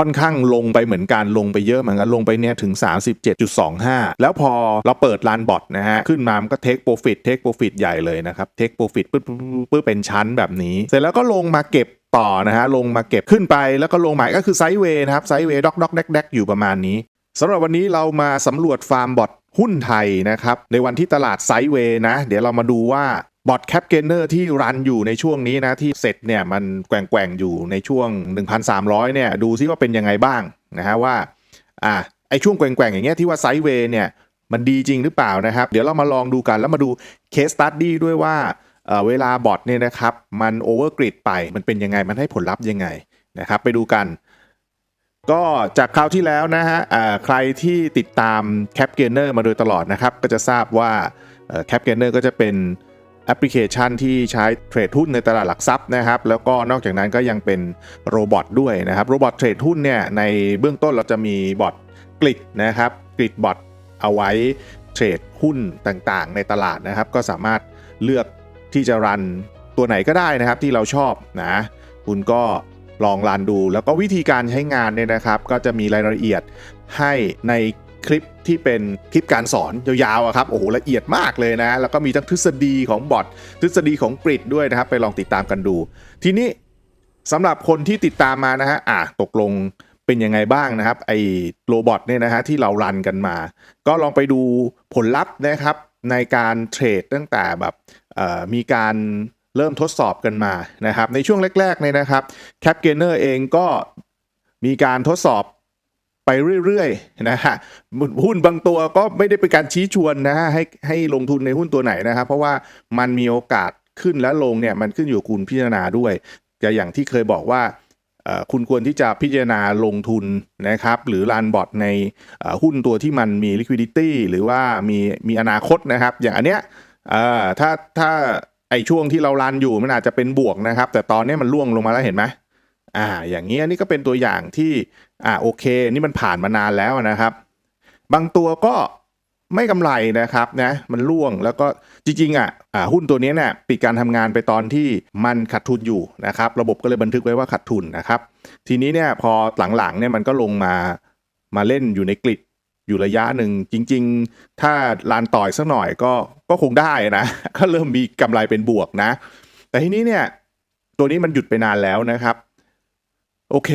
ค่อนข้างลงไปเหมือนกันลงไปเยอะเหมือนกันลงไปเนี่ยถึง 37.25 แล้วพอเราเปิดลานบอทนะฮะขึ้นมามันก็เทคโปรฟิตเทคโปรฟิตใหญ่เลยนะครับเทคโปรฟิตปึ๊บปึ๊บปึ๊บปึ๊บเป็นชั้นแบบนี้ เสร็จแล้วก็ลงมาเก็บต่อนะฮะลงมาเก็บขึ้นไปแล้วก็ลงใหม่ก็คือไซด์เวย์นะครับไซด์เวย์ด็อกด็อกแดกแดกอยู่ประมาณนี้สำหรับวันนี้เรามาสำรวจฟาร์มบอทหุ้นไทยนะครับในวันที่ตลาดไซด์เวย์นะ เดี๋ยวเรามาดูว่า บอทแคปเกนเนอร์ที่รันอยู่ในช่วงนี้นะที่เสร็จเนี่ยมันแกว่งๆอยู่ในช่วง 1,300 เนี่ยดูซิว่าเป็นยังไงบ้างนะฮะว่าอะไอช่วงแกว่งๆอย่างเงี้ยที่ว่าไซด์เวย์เนี่ยมันดีจริงหรือเปล่านะครับ เดี๋ยวเรามาลองดูกันแล้วมาดูเคสตัดดี้ด้วยว่าเอ่อเวลาบอทเนี่ยนะครับมันโอเวอร์กริดไปมันเป็นยังไงมันให้ผลลัพธ์ยังไงนะครับไปดูกัน ก็จากคราวที่แล้วนะฮะอ่าใครที่ติดตาม Cap Gainer มาโดยตลอดนะครับก็จะทราบว่าเอ่อ Cap Gainer ก็จะเป็น แอปพลิเคชันที่ใช้เทรดหุ้นในตลาดหลักทรัพย์นะครับ แล้วก็นอกจากนั้นก็ยังเป็นโรบอทด้วยนะครับโรบอทเทรดหุ้นเนี่ยในเบื้องต้นเราจะมีบอทกริดนะครับกริดบอทเอาไว้เทรดหุ้นต่างๆ ในตลาดนะครับ ก็สามารถเลือกที่จะรันตัวไหนก็ได้นะครับที่เราชอบนะคุณก็ลองรันดู แล้วก็วิธีการใช้งานเนี่ยนะครับ ก็จะมีรายละเอียดให้ใน คลิปที่เป็นคลิปการสอนยาวๆครับโอ้โหละเอียดมากเลยนะ แล้วก็มีทั้งทฤษฎีของบอททฤษฎีของกริดด้วยนะครับ ไปลองติดตามกันดู ทีนี้สำหรับคนที่ติดตามมานะฮะอะตกลงเป็นยังไงบ้างนะครับ ไอ้โรบอทเนี่ยนะฮะที่เรารันกันมา ก็ลองไปดูผลลัพธ์นะครับในการเทรดตั้งแต่แบบมีการเริ่มทดสอบกันมานะครับ ในช่วงแรกๆเนี่ยนะครับ Cap Gainer เองก็มีการทดสอบ ไปเรื่อยๆนะฮะหุ้นบางตัวก็ไม่ได้เป็นการชี้ชวนนะฮะให้ให้ลงทุนในหุ้นตัวไหนนะครับ เพราะว่ามันมีโอกาสขึ้นและลงเนี่ยมันขึ้นอยู่กับคุณพิจารณาด้วยจะอย่างที่เคยบอกว่าคุณควรที่จะพิจารณาลงทุนนะครับ หรือรันบอทในหุ้นตัวที่มันมี liquidity หรือว่ามีมีอนาคตนะครับ อย่างอันเนี้ยถ้าถ้าไอช่วงที่เรารันอยู่มันอาจจะเป็นบวกนะครับ แต่ตอนนี้มันล่วงลงมาแล้วเห็นไหมอ่า อย่างนี้อันนี้ก็เป็นตัวอย่างที่ อ่าโอเค นี่มันผ่านมานานแล้วนะครับ บางตัวก็ไม่กำไรนะครับนะมันล่วงแล้วก็จริงๆอะอ่าหุ้นตัวนี้เนี่ยปิดการทำงานไปตอนที่มันขาดทุนอยู่นะครับ ระบบก็เลยบันทึกไว้ว่าขาดทุนนะครับ ทีนี้เนี่ยพอหลังๆเนี่ยมันก็ลงมามาเล่นอยู่ในกริดอยู่ระยะหนึ่งจริง ๆ ถ้าลานต่อยสักหน่อยก็ก็คงได้นะก็เริ่มมีกำไรเป็นบวกนะ แต่ทีนี้เนี่ยตัวนี้มันหยุดไปนานแล้วนะครับ โอเค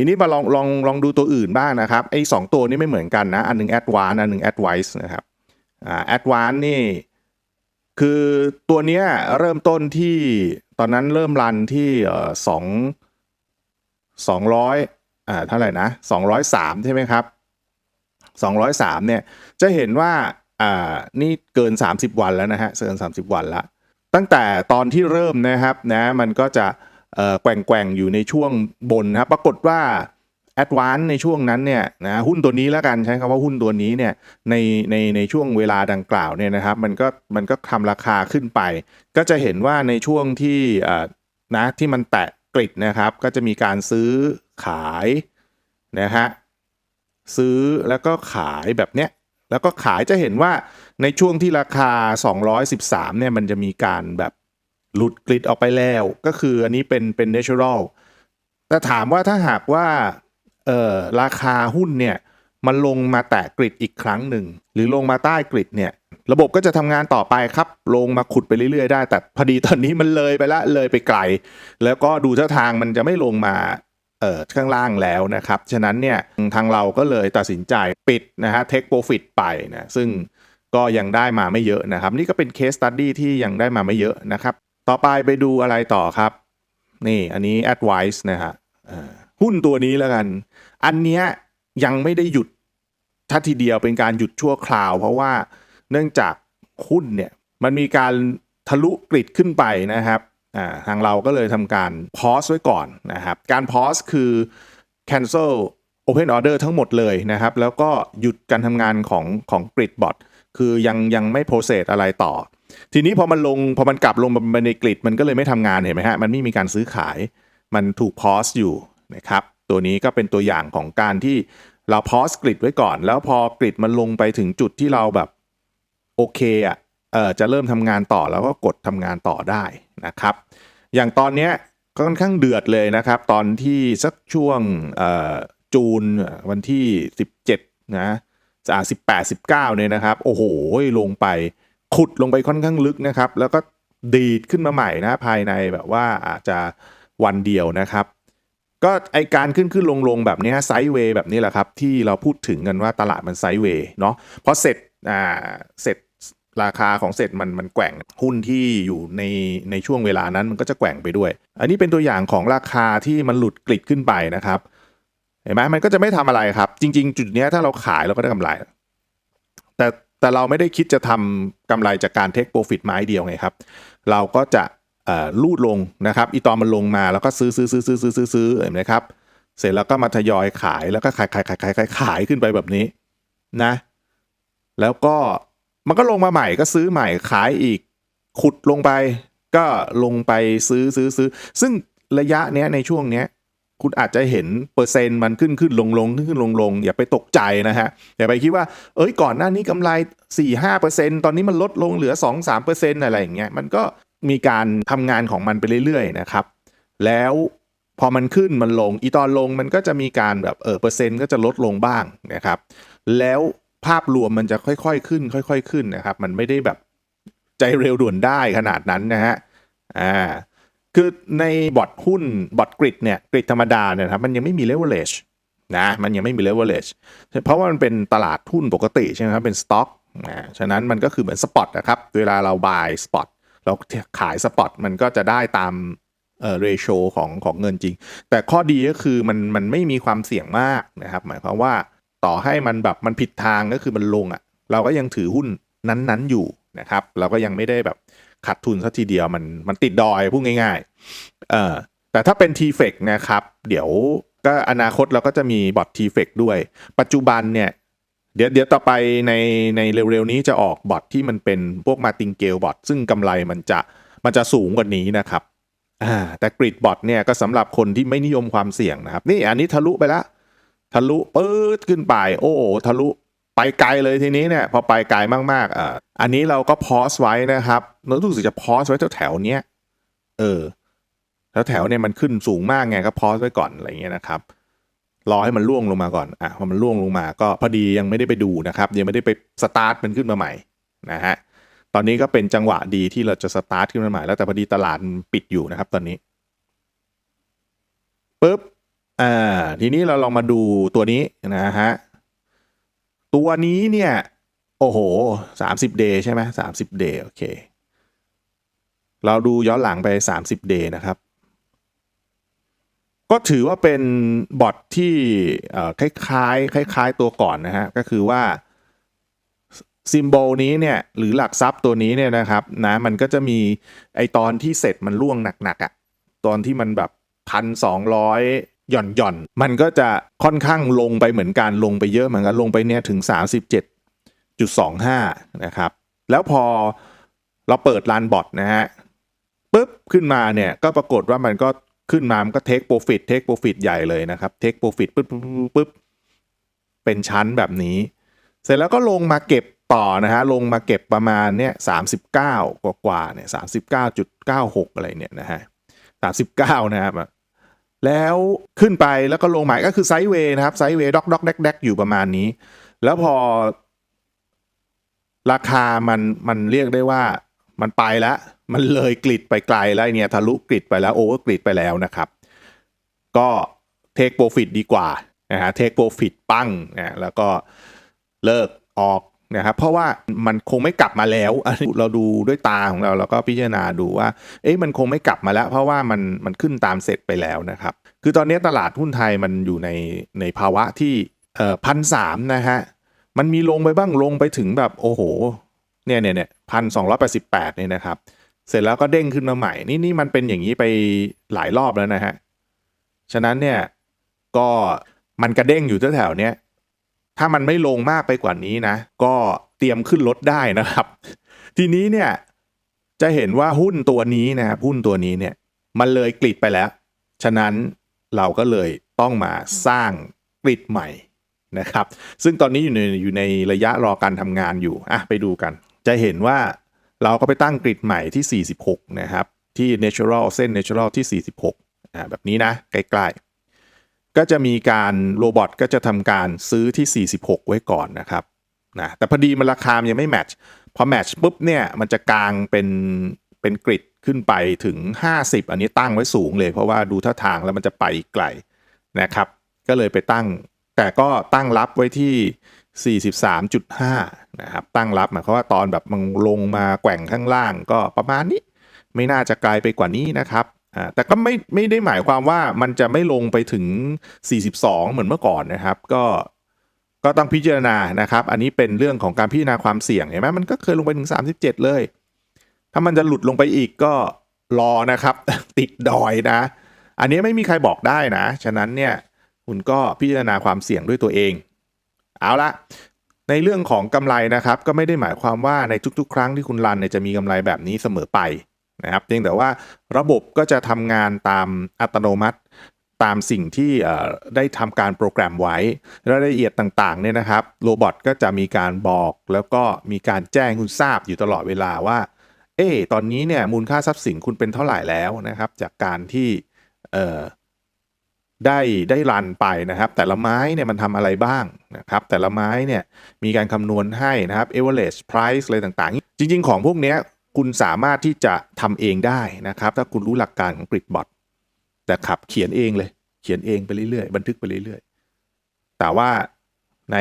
ทีนี้มาลองลองลองดูตัวอื่นบ้างนะครับไอ้สองตัวนี้ไม่เหมือนกันนะ อันหนึง advance อันหนึง advice นะครับอ่า advance นี่คือตัวเนี้ยเริ่มต้นที่ตอนนั้นเริ่มรันที่สองสองร้อยอ่าเท่าไหร่นะสองร้อยสามใช่ไหมครับสองร้อยสามเนี่ยจะเห็นว่าอ่านี่เกิน 30 วันแล้วนะฮะเกิน 30 วันละตั้งแต่ตอนที่เริ่มนะครับนะมันก็จะ แกว่งๆ อยู่ในช่วงบนนะครับ ปรากฏว่า a d v a n c e ในช่วงนั้นเนี่ยนะหุ้นตัวนี้แล้วกันใช้คำว่าหุ้นตัวนี้เนี่ยในในในช่วงเวลาดังกล่าวเนี่ยนะครับ มันก็มันก็ทำราคาขึ้นไป ก็จะเห็นว่าในช่วงที่อ่อนะที่มันแตะกริดนะครับ ก็จะมีการซื้อขายนะฮะซื้อแล้วก็ขายแบบเนี้ยแล้วก็ขายจะเห็นว่าในช่วงที่ราคา 213เนี่ยมันจะมีการแบบ หลุดกริดออกไปแล้ว ก็คืออันนี้เป็นเป็น natural แต่ถามว่าถ้าหากว่าเอ่อราคาหุ้นเนี่ยมันลงมาแตะกริดอีกครั้งหนึ่ง หรือลงมาใต้กริดเนี่ย ระบบก็จะทำงานต่อไปครับ ลงมาขุดไปเรื่อยๆได้ แต่พอดีตอนนี้มันเลยไปละเลยไปไกล แล้วก็ดูท่าทางมันจะไม่ลงมาเอ่อข้างล่างแล้วนะครับ ฉะนั้นเนี่ยทางเราก็เลยตัดสินใจปิดนะฮะ take profit ไปนะซึ่งก็ยังได้มาไม่เยอะนะครับ นี่ก็เป็น case study ที่ยังได้มาไม่เยอะนะครับ ต่อไปไปดูอะไรต่อครับ นี่อันนี้ advice นะฮะหุ้นตัวนี้แล้วกัน อันเนี้ยยังไม่ได้หยุดทัทีเดียวเป็นการหยุดชั่วคราว เพราะว่าเนื่องจากหุ้นเนี่ยมันมีการทะลุกริดขึ้นไปนะครับทางเราก็เลยทำการพอสไว้ก่อนนะครับ การพอสคือ cancel open order ทั้งหมดเลยนะครับ แล้วก็หยุดการทำงานของของกริดบอทคือยังยังไม่ process อะไรต่อ ทีนี้พอมันลงพอมันกลับลงมาในกริดมันก็เลยไม่ทำงานเห็นไหมฮะมันไม่มีการซื้อขายมันถูกพอสอยู่นะครับตัวนี้ก็เป็นตัวอย่างของการที่เราพอสกริดไว้ก่อน แล้วพอกริดมันลงไปถึงจุดที่เราแบบโอเคอะเออจะเริ่มทำงานต่อแล้วก็กดทำงานต่อได้นะครับ อย่างตอนเนี้ยก็ค่อนข้างเดือดเลยนะครับ ตอนที่สักช่วงจูนวันที่ 17นะอ่า18 19เนี่ยนะครับ โอ้โหลงไป ขุดลงไปค่อนข้างลึกนะครับ แล้วก็ดีดขึ้นมาใหม่นะภายในแบบว่าอาจจะวันเดียวนะครับ ก็ไอการขึ้นขึ้นลงลงแบบนี้ไซด์เวย์แบบนี้แหละครับ ที่เราพูดถึงกันว่าตลาดมันไซด์เวย์เนาะพอเสร็จอ่าเสร็จราคาของเสร็จมันมันแกว่งหุ้นที่อยู่ในในช่วงเวลานั้นมันก็จะแกว่งไปด้วย อันนี้เป็นตัวอย่างของราคาที่มันหลุดกลิดขึ้นไปนะครับ เห็นไหมมันก็จะไม่ทำอะไรครับ จริง ๆ จุดเนี้ยถ้าเราขายเราก็ได้กำไร แต่ แต่เราไม่ได้คิดจะทำกำไรจากการเทคโปรฟิตไม้เดียวไงครับ เราก็จะลูดลงนะครับอีตอนมันลงมาแล้วก็ซื้อซื้อซื้อซื้อซื้อซื้อซื้อเห็นไหมครับ เสร็จแล้วก็มาทยอยขายแล้วก็ขายขายขายขายขายขายขึ้นไปแบบนี้นะ แล้วก็มันก็ลงมาใหม่ก็ซื้อใหม่ขายอีกขุดลงไป ก็ลงไปซื้อซื้อซื้อ ซึ่งระยะเนี้ยในช่วงเนี้ย คุณอาจจะเห็นเปอร์เซ็นต์มันขึ้นขึ้นลงลงขึ้นขึ้นลงลงอย่าไปตกใจนะฮะ อย่าไปคิดว่า เอ้ยก่อนหน้านี้กำไร 4 5เปอร์เซ็นตอนนี้มันลดลงเหลือ 2 3เปอร์เซ็นอะไรอย่างเงี้ยมันก็มีการทำงานของมันไปเรื่อยๆนะครับ แล้วพอมันขึ้นมันลงอีตอนลงมันก็จะมีการแบบเออเปอร์เซ็นต์ก็จะลดลงบ้างนะครับ แล้วภาพรวมมันจะค่อยๆขึ้น ค่อย ๆ ขึ้นนะครับ มันไม่ได้แบบใจเร็วด่วนได้ขนาดนั้นนะฮะอ่า คือในบอทหุ้นบอทกริดเนี่ยกริดธรรมดาเนี่ยครับมันยังไม่มี leverage นะมันยังไม่มี leverage เพราะว่ามันเป็นตลาดหุ้นปกติใช่ไหมครับเป็นสต็อกอ่าฉะนั้นมันก็คือเหมือนสปอตนะครับเวลาเรา buy สปอตเราขายสปอตมันก็จะได้ตามเอ่อ ratio ของของเงินจริง แต่ข้อดีก็คือมันมันไม่มีความเสี่ยงมากนะครับ หมายความว่าต่อให้มันแบบมันผิดทางก็คือมันลงอะ่ะ เราก็ยังถือหุ้นนั้นๆอยู่นะครับ เราก็ยังไม่ได้แบบ ขาดทุนสักทีเดียวมันมันติดดอยพูดง่ายๆเออแต่ถ้าเป็น t f e c นะครับ เดี๋ยวก็อนาคตเราก็จะมีบอท t f e c ด้วย ปัจจุบันเนี่ยเดี๋ยวเดี๋ยวต่อไปในในเร็วๆนี้จะออกบอทที่มันเป็นพวกมาติงเกลบอทซึ่งกำไรมันจะมันจะสูงกว่านี้นะครับอ่าแต่กริดบอทเนี่ยก็สำหรับคนที่ไม่นิยมความเสี่ยงนะครับ นี่อันนี้ทะลุไปแล้วทะลุปื๊ดขึ้นไป โอ้โหทะลุ ไปไกลเลยทีนี้เนี่ยพอไปไกลมากๆอ่าอันนี้เราก็พอสไว้นะครับรู้สึกจะพอสไว้แถวๆเนี้ยเออแถวๆเนี่ยมันขึ้นสูงมากไงก็พอสไว้ก่อนอะไรเงี้ยนะครับรอให้มันล่วงลงมาก่อนอะพอมันล่วงลงมาก็พอดียังไม่ได้ไปดูนะครับ ยังไม่ได้ไปสตาร์ทมันขึ้นมาใหม่นะฮะตอนนี้ก็เป็นจังหวะดีที่เราจะสตาร์ทขึ้นมาใหม่แล้วแต่พอดีตลาดปิดอยู่นะครับ ตอนนี้ปุ๊บอ่าทีนี้เราลองมาดูตัวนี้นะฮะ ตัวนี้เนี่ย โอ้โหสามสิบเดย์ใช่ไหมสามสิบเดย์โอเค เราดูย้อนหลังไปสามสิบเดย์นะครับ ก็ถือว่าเป็นบอทที่คล้ายๆ คล้าย ๆ ตัวก่อนนะฮะ ก็คือว่าซิมโบลนี้เนี่ยหรือหลักทรัพย์ตัวนี้เนี่ยนะครับนะมันก็จะมีไอตอนที่เสร็จมันล่วงหนักๆอะ่ะตอนที่มันแบบพันสองร้อย หย่อนหย่อนมันก็จะค่อนข้างลงไปเหมือนกันลงไปเยอะเหมือนกันลงไปเนี่ยถึง 37.25 นะครับ แล้วพอเราเปิดลานบอทนะฮะปุ๊บขึ้นมาเนี่ยก็ปรากฏว่ามันก็ขึ้นมา มันก็เทคโปรฟิตเทคโปรฟิตใหญ่เลยนะครับเทคโปรฟิตปุ๊บปุ๊บปุ๊บเป็นชั้นแบบนี้ เสร็จแล้วก็ลงมาเก็บต่อนะฮะลงมาเก็บประมาณเนี่ยสามสิบเก้ากว่ากว่าเนี่ยสามสิบเก้าจุดเก้าหกอะไรเนี่ยนะฮะสามสิบเก้านะครับ แล้วขึ้นไปแล้วก็ลงใหม่ก็คือไซด์เวย์นะครับไซด์เวย์ด็อกด็อกแดกแดกอยู่ประมาณนี้ แล้วพอ ราคามันมันเรียกได้ว่ามันไปแล้ว มันเลยกริดไปไกลแล้วเนี่ยทะลุกริดไปแล้วโอเวอร์กริดไปแล้วนะครับ ก็เทคโปรฟิตดีกว่านะฮะเทคโปรฟิตปั้งนะแล้วก็เลิกออก นะครับเพราะว่ามันคงไม่กลับมาแล้วเราดูด้วยตาของเราแล้วก็พิจารณาดูว่า เอ๊ะมันคงไม่กลับมาแล้ว เพราะว่ามันมันขึ้นตามเสร็จไปแล้วนะครับ คือตอนนี้ตลาดหุ้นไทยมันอยู่ในในภาวะที่เอ่อพันสามนะฮะมันมีลงไปบ้างลงไปถึงแบบโอ้โหเนี่ยเนี่ยเนี่ยพันสองร้อยแปดสิบแปดเนี่ยนะครับ เสร็จแล้วก็เด้งขึ้นมาใหม่นี่นี่มันเป็นอย่างนี้ไปหลายรอบแล้วนะฮะฉะนั้นเนี่ยก็มันกระเด้งอยู่แถวๆเนี้ย ถ้ามันไม่ลงมากไปกว่านี้นะ ก็เตรียมขึ้นรถได้นะครับ ทีนี้เนี่ยจะเห็นว่าหุ้นตัวนี้นะครับหุ้นตัวนี้เนี่ย มันเลยกริดไปแล้ว ฉะนั้นเราก็เลยต้องมาสร้างกริดใหม่นะครับ ซึ่งตอนนี้อยู่ในอยู่ในระยะรอการทำงานอยู่อะไปดูกัน จะเห็นว่าเราก็ไปตั้งกริดใหม่ที่ 46 นะครับ ที่ natural เส้น natural ที่ 46อ่าแบบนี้นะใกล้ๆ ก็จะมีการโรบอทก็จะทำการซื้อที่ 46 ไว้ก่อนนะครับนะแต่พอดีมันราคามยังไม่แมทช์พอแมทช์ปุ๊บเนี่ยมันจะกลางเป็นเป็นกริดขึ้นไปถึง 50 อันนี้ตั้งไว้สูงเลย เพราะว่าดูท่าทางแล้วมันจะไปไกลนะครับ ก็เลยไปตั้ง แต่ก็ตั้งรับไว้ที่ 43.5 นะครับ ตั้งรับหมายความว่าตอนแบบมันลงมาแกว่งข้างล่างก็ประมาณนี้ ไม่น่าจะไกลไปกว่านี้นะครับ อ่าแต่ก็ไม่ไม่ได้หมายความว่ามันจะไม่ลงไปถึง 42 เหมือนเมื่อก่อนนะครับ ก็ก็ต้องพิจารณานะครับ อันนี้เป็นเรื่องของการพิจารณาความเสี่ยงเห็นไหมมันก็เคยลงไปถึง 37 เลย ถ้ามันจะหลุดลงไปอีกก็รอนะครับ ติดดอยนะ อันนี้ไม่มีใครบอกได้นะ ฉะนั้นเนี่ยคุณก็พิจารณาความเสี่ยงด้วยตัวเอง เอาละในเรื่องของกำไรนะครับ ก็ไม่ได้หมายความว่าในทุก ๆ ครั้งที่คุณรันเนี่ยจะมีกำไรแบบนี้เสมอไป นะครับเพียงแต่ว่าระบบก็จะทำงานตามอัตโนมัติตามสิ่งที่ได้ทำการโปรแกรมไว้รายละเอียดต่างๆเนี่ยนะครับโรบอทก็จะมีการบอกแล้วก็มีการแจ้งคุณทราบอยู่ตลอดเวลาว่า เอ๊ตอนนี้เนี่ยมูลค่าทรัพย์สินคุณเป็นเท่าไหร่แล้วนะครับ จากการที่ได้ได้รันไปนะครับ แต่ละไม้เนี่ยมันทำอะไรบ้างนะครับ แต่ละไม้เนี่ยมีการคำนวณให้นะครับ average price อะไรต่างๆ จริง ๆ ของพวกเนี้ย คุณสามารถที่จะทำเองได้นะครับ ถ้าคุณรู้หลักการของ Gridbot แต่ขับเขียนเองเลย เขียนเองไปเรื่อยๆ บันทึกไปเรื่อยๆ แต่ว่าใน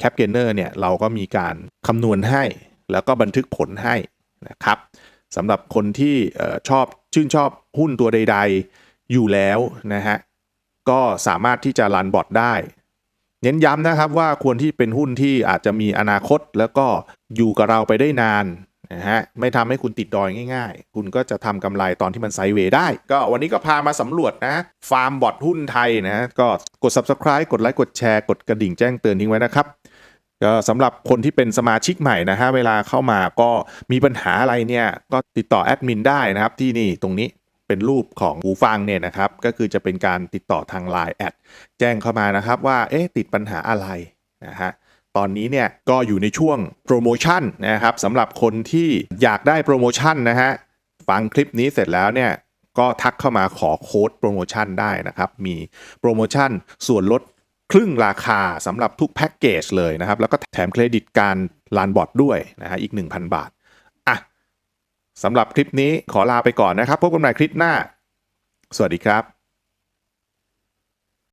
Cap g a i n e r เนี่ยเราก็มีการคำนวณให้แล้วก็บันทึกผลให้นะครับสำหรับคนที่ชอบชื่นชอบหุ้นตัวใด ๆ อยู่แล้วนะฮะก็สามารถที่จะรันบอทได้ เน้นย้ำนะครับว่าควรที่เป็นหุ้นที่อาจจะมีอนาคต แล้วก็อยู่กับเราไปได้นาน นะฮะไม่ทำให้คุณติดดอยง่าย ๆ คุณก็จะทำกำไรตอนที่มันไซเวย์ได้ ก็วันนี้ก็พามาสำรวจนะ ฟาร์มบอทหุ้นไทยนะก็กด subscribe กดไลค์กดแชร์กดกระดิ่งแจ้งเตือนทิ้งไว้นะครับก็สำหรับคนที่เป็นสมาชิกใหม่นะฮะเวลาเข้ามาก็มีปัญหาอะไรเนี่ยก็ติดต่อแอดมินได้นะครับที่นี่ตรงนี้เป็นรูปของหูฟังเนี่ยนะครับ ก็คือจะเป็นการติดต่อทาง Line แอดแจ้งเข้ามานะครับว่าเอ๊ะติดปัญหาอะไรนะฮะ ตอนนี้เนี่ยก็อยู่ในช่วงโปรโมชั่นนะครับสำหรับคนที่อยากได้โปรโมชั่นนะฮะฟังคลิปนี้เสร็จแล้วเนี่ยก็ทักเข้ามาขอโค้ดโปรโมชั่นได้นะครับ มีโปรโมชั่นส่วนลดครึ่งราคาสำหรับทุกแพ็กเกจเลยนะครับ แล้วก็แถมเครดิตการลานบอร์ดด้วยนะฮะอีก 1,000 บาทอะสำหรับคลิปนี้ขอลาไปก่อนนะครับ พบกันใหม่คลิปหน้า สวัสดีครับ